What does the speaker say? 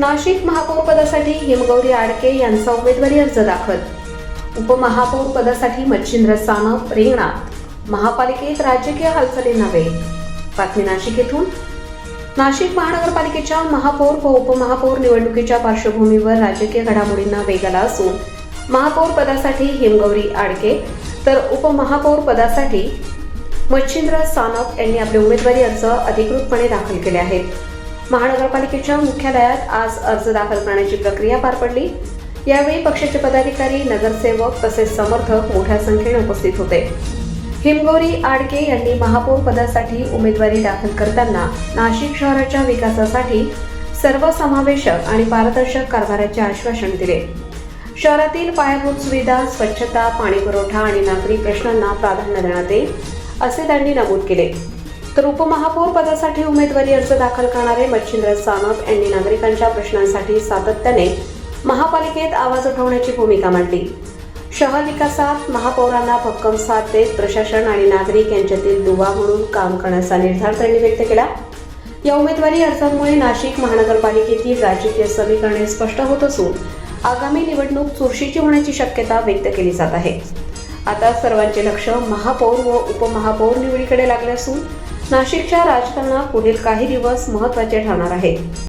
नाशिक महापौर पदासाठी हिमगौरी आडके यांचा उमेदवारी अर्ज दाखल. उपमहापौर पदासाठी मच्छिंद्र सानप रिंगणात महापालिकेत राजकीय हालचालींना वेग बातमी नाशिक येथून नाशिक महानगरपालिकेच्या महापौर व उपमहापौर निवडणुकीच्या पार्श्वभूमीवर राजकीय घडामोडींना वेग आला असून महापौर पदासाठी हिमगौरी आडके तर उपमहापौर पदासाठी मच्छिंद्र सानप यांनी आपले उमेदवारी अर्ज अधिकृतपणे दाखल केले आहेत. महानगरपालिकेच्या मुख्यालयात आज अर्ज दाखल करण्याची प्रक्रिया पार पडली. यावेळी पक्षाचे पदाधिकारी नगरसेवक तसेच समर्थक मोठ्या संख्येने उपस्थित होते. हिमगौरी आडके यांनी महापौर पदासाठी उमेदवारी दाखल करताना नाशिक शहराच्या विकासासाठी सर्वसमावेशक आणि पारदर्शक कारभाराचे आश्वासन दिले. शहरातील पायाभूत सुविधा स्वच्छता पाणीपुरवठा आणि नागरी प्रश्नांना प्राधान्य देण्यात येईल असे त्यांनी नमूद केले. तर उपमहापौर पदासाठी उमेदवारी अर्ज दाखल करणारे मच्छिंद्र सानप यांनी नागरिकांच्या प्रश्नांसाठी सातत्याने महापालिकेत आवाज उठवण्याची भूमिका मांडली. शहर विकासात महापौरांना भक्कम साथ देत प्रशासन आणि नागरिक यांच्यातील दुवा म्हणून काम करण्याचा निर्धार त्यांनी व्यक्त केला. या उमेदवारी अर्जामुळे नाशिक महानगरपालिकेतील राजकीय समीकरणे स्पष्ट होत असून आगामी निवडणूक चुरशीची होण्याची शक्यता व्यक्त केली जात आहे. आता सर्वांचे लक्ष महापौर व उपमहापौर निवडीकडे लागले असून नाशिकच्या राजकारणात पुढील काही दिवस महत्त्वाचे ठरणार आहेत.